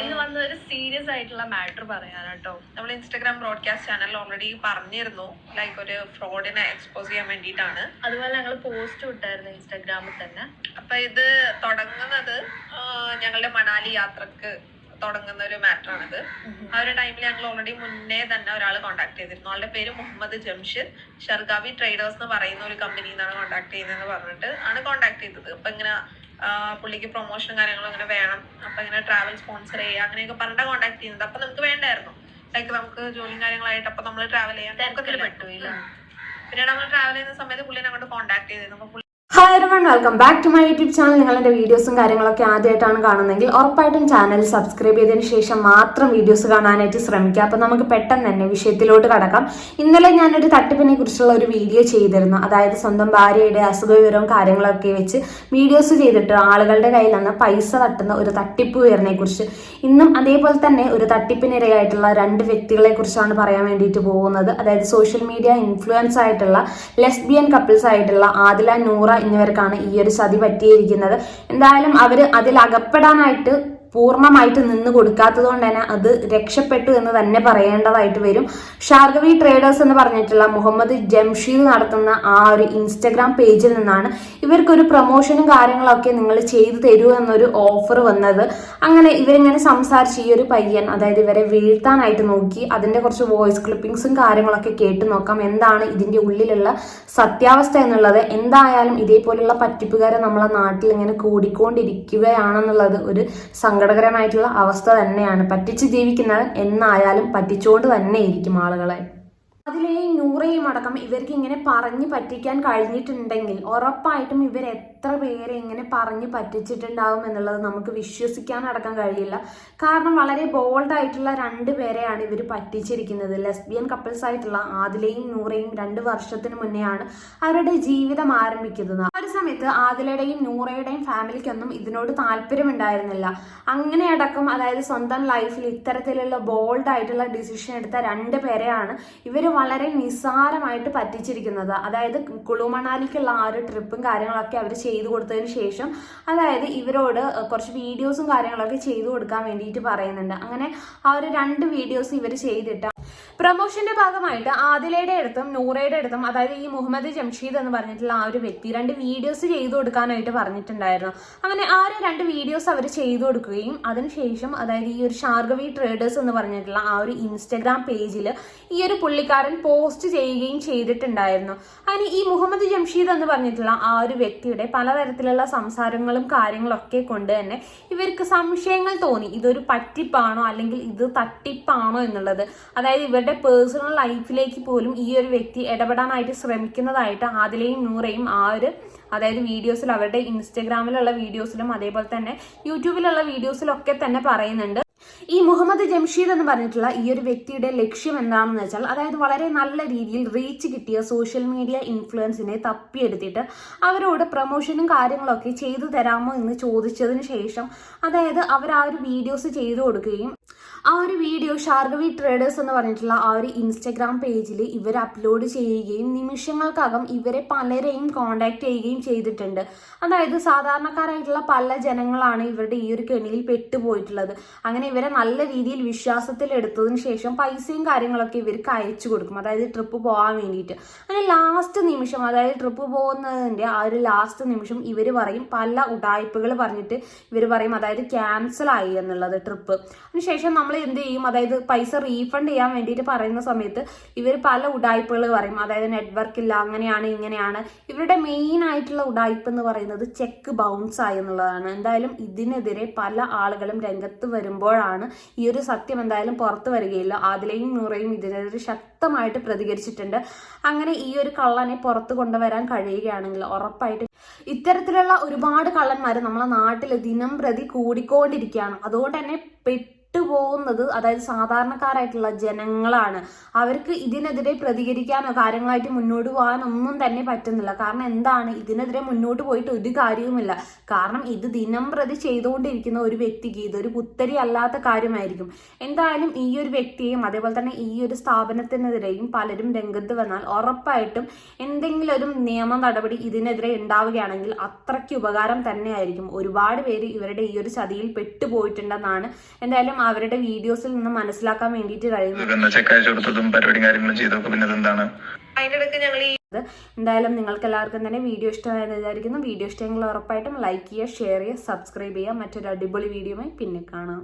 ഇന്ന് വന്ന ഒരു സീരിയസ് ആയിട്ടുള്ള മാറ്റർ പറയാനാട്ടോ നമ്മൾ ഇൻസ്റ്റാഗ്രാം ബ്രോഡ്കാസ്റ്റ് ചാനലിൽ ഓൾറെഡി പറഞ്ഞിരുന്നു. ലൈക്ക് ഒരു ഫ്രോഡിനെ എക്സ്പോസ് ചെയ്യാൻ വേണ്ടിയിട്ടാണ്. അതുപോലെ ഞങ്ങൾ പോസ്റ്റ് വിട്ടായിരുന്നു ഇൻസ്റ്റാഗ്രാമിൽ തന്നെ. അപ്പൊ ഇത് തുടങ്ങുന്നത് ഞങ്ങളുടെ മണാലി യാത്രയ്ക്ക് തുടങ്ങുന്ന ഒരു മാറ്റർ ആണിത്. ആ ഒരു ടൈമിൽ ഞങ്ങൾ ഓൾറെഡി മുന്നേ തന്നെ ഒരാൾ കോൺടാക്ട് ചെയ്തിരുന്നു. ആളുടെ പേര് മുഹമ്മദ് ജംഷിദ്. ഷർഗാവി ട്രേഡേഴ്സ് എന്ന് പറയുന്ന ഒരു കമ്പനിയിൽ നിന്നാണ് കോൺടാക്ട് ചെയ്യുന്നതെന്ന് പറഞ്ഞിട്ട് ആണ് കോൺടാക്ട് ചെയ്തത്. അപ്പൊ ഇങ്ങനെ പുള്ളിക്ക് പ്രൊമോഷനും കാര്യങ്ങളും അങ്ങനെ വേണം. അപ്പൊ ഇങ്ങനെ ട്രാവൽ സ്പോൺസർ ചെയ്യുക അങ്ങനെയൊക്കെ പറഞ്ഞിട്ട് കോൺടാക്ട് ചെയ്യുന്നത്. അപ്പൊ നമുക്ക് വേണ്ടായിരുന്നു. ലൈക്ക് നമുക്ക് ജോലിയും കാര്യങ്ങളായിട്ട് അപ്പൊ നമ്മൾ ട്രാവൽ ചെയ്യാൻ തിരക്കിൽ നോക്കത്തില്ല. പെട്ടു. ഇല്ല പിന്നീട് നമ്മൾ ട്രാവൽ ചെയ്യുന്ന സമയത്ത് പുള്ളിനെ അങ്ങോട്ട് കോൺടാക്ട് ചെയ്തിരുന്നു. അപ്പൊ hi everyone welcome back to my YouTube channel നിങ്ങളുടെ വീഡിയോസും കാര്യങ്ങളൊക്കെ ആദ്യമായിട്ടാണ് കാണുന്നതെങ്കിൽ ഉറപ്പായിട്ടും ചാനൽ സബ്സ്ക്രൈബ് ചെയ്തതിന് ശേഷം മാത്രം വീഡിയോസ് കാണാനായിട്ട് ശ്രമിക്കുക. അപ്പോൾ നമുക്ക് പെട്ടെന്ന് തന്നെ വിഷയത്തിലോട്ട് കടക്കാം. ഇന്നലെ ഞാനൊരു തട്ടിപ്പിനെ കുറിച്ചുള്ള ഒരു വീഡിയോ ചെയ്തിരുന്നു. അതായത് സ്വന്തം ഭാര്യയുടെ അസുഖ വിവരവും കാര്യങ്ങളൊക്കെ വെച്ച് വീഡിയോസ് ചെയ്തിട്ട് ആളുകളുടെ കയ്യിൽ നിന്ന് പൈസ തട്ടുന്ന ഒരു തട്ടിപ്പ് ഉയർന്നെ കുറിച്ച്. ഇന്നും അതേപോലെ തന്നെ ഒരു തട്ടിപ്പിനിരയായിട്ടുള്ള രണ്ട് വ്യക്തികളെ കുറിച്ചാണ് പറയാൻ വേണ്ടിയിട്ട് പോകുന്നത്. അതായത് സോഷ്യൽ മീഡിയ ഇൻഫ്ലുവൻസ് ആയിട്ടുള്ള ലെസ്ബിയൻ കപ്പിൾസ് ആയിട്ടുള്ള ആദില നൂറ എന്നിവർക്കാണ് ഈ ഒരു ചതി പറ്റിയിരിക്കുന്നത്. എന്തായാലും അവർ അതിൽ അകപ്പെടാനായിട്ട് പൂർണമായിട്ട് നിന്ന് കൊടുക്കാത്തത് കൊണ്ട് തന്നെ അത് രക്ഷപ്പെട്ടു എന്ന് തന്നെ പറയേണ്ടതായിട്ട് വരും. ഷാർഗവി ട്രേഡേഴ്സ് എന്ന് പറഞ്ഞിട്ടുള്ള മുഹമ്മദ് ജംഷീദ് നടത്തുന്ന ആ ഒരു ഇൻസ്റ്റഗ്രാം പേജിൽ നിന്നാണ് ഇവർക്കൊരു പ്രൊമോഷനും കാര്യങ്ങളൊക്കെ നിങ്ങൾ ചെയ്തു തരൂ എന്നൊരു ഓഫർ വന്നത്. അങ്ങനെ ഇവരിങ്ങനെ സംസാരിച്ച് ഈ ഒരു പയ്യൻ അതായത് ഇവരെ വീഴ്ത്താനായിട്ട് നോക്കി അതിന്റെ കുറച്ച് വോയിസ് ക്ലിപ്പിംഗ്സും കാര്യങ്ങളൊക്കെ കേട്ട് നോക്കാം എന്താണ് ഇതിന്റെ ഉള്ളിലുള്ള സത്യാവസ്ഥ എന്നുള്ളത് എന്തായാലും ഇതേപോലുള്ള പറ്റിപ്പുകാരെ നമ്മളെ നാട്ടിൽ ഇങ്ങനെ കൂടിക്കൊണ്ടിരിക്കുകയാണെന്നുള്ളത് ഒരു സങ്കടകരമായിട്ടുള്ള അവസ്ഥ തന്നെയാണ്. പറ്റിച്ച് ജീവിക്കുന്നവൻ എന്നായാലും പറ്റിച്ചുകൊണ്ട് തന്നെ ഇരിക്കും ആളുകളെ. അതിലേ നൂറയും അടക്കം ഇവർക്ക് ഇങ്ങനെ പറഞ്ഞു പറ്റിക്കാൻ കഴിഞ്ഞിട്ടുണ്ടെങ്കിൽ ഉറപ്പായിട്ടും ഇവർ എത്ര പേരെ ഇങ്ങനെ പറഞ്ഞ് പറ്റിച്ചിട്ടുണ്ടാവും എന്നുള്ളത് നമുക്ക് വിശ്വസിക്കാൻ അടക്കം കഴിയില്ല. കാരണം വളരെ ബോൾഡ് ആയിട്ടുള്ള രണ്ട് പേരെയാണ് ഇവർ പറ്റിച്ചിരിക്കുന്നത്. ലെസ്ബിയൻ കപ്പിൾസ് ആയിട്ടുള്ള ആദിലയും നൂറയും രണ്ട് വർഷത്തിന് മുന്നെയാണ് അവരുടെ ജീവിതം ആരംഭിക്കുന്നത്. ആ ഒരു സമയത്ത് ആദിലയുടെയും നൂറയുടെയും ഫാമിലിക്കൊന്നും ഇതിനോട് താല്പര്യമുണ്ടായിരുന്നില്ല. അങ്ങനെ അടക്കം അതായത് സ്വന്തം ലൈഫിൽ ഇത്തരത്തിലുള്ള ബോൾഡ് ആയിട്ടുള്ള ഡിസിഷൻ എടുത്ത രണ്ട് പേരെയാണ് ഇവർ വളരെ നിസ്സാരമായിട്ട് പറ്റിച്ചിരിക്കുന്നത്. അതായത് കുളുമണാലിക്കുള്ള ആ ഒരു ട്രിപ്പും കാര്യങ്ങളൊക്കെ അവർ ചെയ്തു കൊടുത്തതിന് ശേഷം അതായത് ഇവരോട് കുറച്ച് വീഡിയോസും കാര്യങ്ങളൊക്കെ ചെയ്തു കൊടുക്കാൻ വേണ്ടിയിട്ട് പറയുന്നുണ്ട്. അങ്ങനെ ആ ഒരു രണ്ട് വീഡിയോസ് ഇവർ ചെയ്തിട്ട് പ്രൊമോഷന്റെ ഭാഗമായിട്ട് ആദിലയുടെ അടുത്തും നൂറയുടെ അടുത്തും അതായത് ഈ മുഹമ്മദ് ജംഷീദ് എന്ന് പറഞ്ഞിട്ടുള്ള ആ ഒരു വ്യക്തി രണ്ട് വീഡിയോസ് ചെയ്തു കൊടുക്കാനായിട്ട് പറഞ്ഞിട്ടുണ്ടായിരുന്നു. അങ്ങനെ ആ ഒരു രണ്ട് വീഡിയോസ് അവർ ചെയ്തു കൊടുക്കുകയും അതിനുശേഷം അതായത് ഈ ഒരു ഷാർഗവി ട്രേഡേഴ്സ് എന്ന് പറഞ്ഞിട്ടുള്ള ആ ഒരു ഇൻസ്റ്റഗ്രാം പേജിൽ ഈ ഒരു പുള്ളിക്കാരൻ പോസ്റ്റ് ചെയ്യുകയും ചെയ്തിട്ടുണ്ടായിരുന്നു. അങ്ങനെ ഈ മുഹമ്മദ് ജംഷീദ് എന്ന് പറഞ്ഞിട്ടുള്ള ആ ഒരു വ്യക്തിയുടെ പലതരത്തിലുള്ള സംസാരങ്ങളും കാര്യങ്ങളൊക്കെ കൊണ്ട് തന്നെ ഇവർക്ക് സംശയങ്ങൾ തോന്നി. ഇതൊരു പറ്റിപ്പാണോ അല്ലെങ്കിൽ ഇത് തട്ടിപ്പാണോ എന്നുള്ളത്. അതായത് ഇവരുടെ പേഴ്സണൽ ലൈഫിലേക്ക് പോലും ഈ ഒരു വ്യക്തി ഇടപെടാനായിട്ട് ശ്രമിക്കുന്നതായിട്ട് ആദിലയും നൂറയും ആ ഒരു അതായത് വീഡിയോസിൽ അവരുടെ ഇൻസ്റ്റഗ്രാമിലുള്ള വീഡിയോസിലും അതേപോലെ തന്നെ യൂട്യൂബിലുള്ള വീഡിയോസിലൊക്കെ തന്നെ പറയുന്നുണ്ട്. ഈ മുഹമ്മദ് ജംഷീദ് എന്ന് പറഞ്ഞിട്ടുള്ള ഈ ഒരു വ്യക്തിയുടെ ലക്ഷ്യം എന്താണെന്ന് വെച്ചാൽ അതായത് വളരെ നല്ല രീതിയിൽ റീച്ച് കിട്ടിയ സോഷ്യൽ മീഡിയ ഇൻഫ്ലുവൻസിനെ തപ്പിയെടുത്തിട്ട് അവരോട് പ്രൊമോഷനും കാര്യങ്ങളൊക്കെ ചെയ്തു തരാമോ എന്ന് ചോദിച്ചതിന് ശേഷം അതായത് അവർ ആ ഒരു വീഡിയോസ് ചെയ്തു കൊടുക്കുകയും ആ ഒരു വീഡിയോ ഷാർഗവി ട്രേഡേഴ്സ് എന്ന് പറഞ്ഞിട്ടുള്ള ആ ഒരു ഇൻസ്റ്റഗ്രാം പേജിൽ ഇവർ അപ്ലോഡ് ചെയ്യുകയും നിമിഷങ്ങൾക്കകം ഇവരെ പലരെയും കോണ്ടാക്ട് ചെയ്യുകയും ചെയ്തിട്ടുണ്ട്. അതായത് സാധാരണക്കാരായിട്ടുള്ള പല ജനങ്ങളാണ് ഇവരുടെ ഈ ഒരു കെണിയിൽ പെട്ടുപോയിട്ടുള്ളത്. അങ്ങനെ ഇവരെ നല്ല രീതിയിൽ വിശ്വാസത്തിൽ എടുത്തതിന് ശേഷം പൈസയും കാര്യങ്ങളൊക്കെ ഇവർക്ക് അയച്ചു കൊടുക്കും. അതായത് ട്രിപ്പ് പോകാൻ വേണ്ടിയിട്ട്. അങ്ങനെ ലാസ്റ്റ് നിമിഷം അതായത് ട്രിപ്പ് പോകുന്നതിന്റെ ആ ഒരു ലാസ്റ്റ് നിമിഷം ഇവർ പറയും പല ഉടായ്പകൾ പറഞ്ഞിട്ട് ഇവർ പറയും അതായത് ക്യാൻസൽ ആയി എന്നുള്ളത് ട്രിപ്പ് അതിനുശേഷം നമ്മൾ എന്ത് ചെയ്യും? അതായത് പൈസ റീഫണ്ട് ചെയ്യാൻ വേണ്ടിയിട്ട് പറയുന്ന സമയത്ത് ഇവർ പല ഉടായ്പകൾ പറയും. അതായത് നെറ്റ്വർക്ക് ഇല്ല അങ്ങനെയാണ് ഇങ്ങനെയാണ്. ഇവരുടെ മെയിൻ ആയിട്ടുള്ള ഉടായ്പ എന്ന് പറയുന്നത് ചെക്ക് ബൗൺസ് ആയി എന്നുള്ളതാണ്. എന്തായാലും ഇതിനെതിരെ പല ആളുകളും രംഗത്ത് വരുമ്പോഴാണ് ഈ ഒരു സത്യം എന്തായാലും പുറത്തു വരികയില്ല. ആദിലയും നൂറയും ഇതിനെതിരെ ശക്തമായിട്ട് പ്രതികരിച്ചിട്ടുണ്ട്. അങ്ങനെ ഈ ഒരു കള്ളനെ പുറത്തു കൊണ്ടുവരാൻ കഴിയുകയാണെങ്കിൽ ഉറപ്പായിട്ട് ഇത്തരത്തിലുള്ള ഒരുപാട് കള്ളന്മാർ നമ്മളെ നാട്ടിൽ ദിനം പ്രതി കൂടിക്കൊണ്ടിരിക്കുകയാണ്. അതുകൊണ്ട് തന്നെ പെട്ട് പെട്ടുപോകുന്നത് അതായത് സാധാരണക്കാരായിട്ടുള്ള ജനങ്ങളാണ്. അവർക്ക് ഇതിനെതിരെ പ്രതികരിക്കാനോ കാര്യങ്ങളായിട്ട് മുന്നോട്ട് പോകാനോ ഒന്നും തന്നെ പറ്റുന്നില്ല. കാരണം എന്താണ്? ഇതിനെതിരെ മുന്നോട്ട് പോയിട്ട് ഒരു കാര്യവുമില്ല. കാരണം ഇത് ദിനം പ്രതി ചെയ്തുകൊണ്ടിരിക്കുന്ന ഒരു വ്യക്തിക്ക് ഇതൊരു പുത്തരി അല്ലാത്ത കാര്യമായിരിക്കും. എന്തായാലും ഈ ഒരു വ്യക്തിയെയും അതേപോലെ തന്നെ ഈ ഒരു സ്ഥാപനത്തിനെതിരെയും പലരും രംഗത്ത് വന്നാൽ ഉറപ്പായിട്ടും എന്തെങ്കിലും ഒരു നിയമ നടപടി ഇതിനെതിരെ ഉണ്ടാവുകയാണെങ്കിൽ അത്രയ്ക്ക് ഉപകാരം തന്നെയായിരിക്കും. ഒരുപാട് പേര് ഇവരുടെ ഈ ഒരു ചതിയിൽ പെട്ടുപോയിട്ടുണ്ടെന്നാണ് എന്തായാലും അവരുടെ വീഡിയോസിൽ നിന്ന് മനസ്സിലാക്കാൻ വേണ്ടിയിട്ട് കഴിയുന്നത് എന്താ ചെക്ക് അയച്ചു കൊടുത്തതും പരിപാടിയും കാര്യങ്ങളും ചെയ്തൊക്കെ പിന്നെ ഇടയ്ക്ക് ഞങ്ങൾ ഈ എന്തായാലും നിങ്ങൾക്ക് എല്ലാവർക്കും തന്നെ വീഡിയോ ഇഷ്ടമായെന്ന് വിചാരിക്കുന്നു. വീഡിയോ ഇഷ്ടമെങ്കിൽ ഉറപ്പായിട്ടും ലൈക്ക് ചെയ്യുക ഷെയർ ചെയ്യുക സബ്സ്ക്രൈബ് ചെയ്യുക. മറ്റൊരു അടിപൊളി വീഡിയോയുമായി പിന്നെ കാണാം.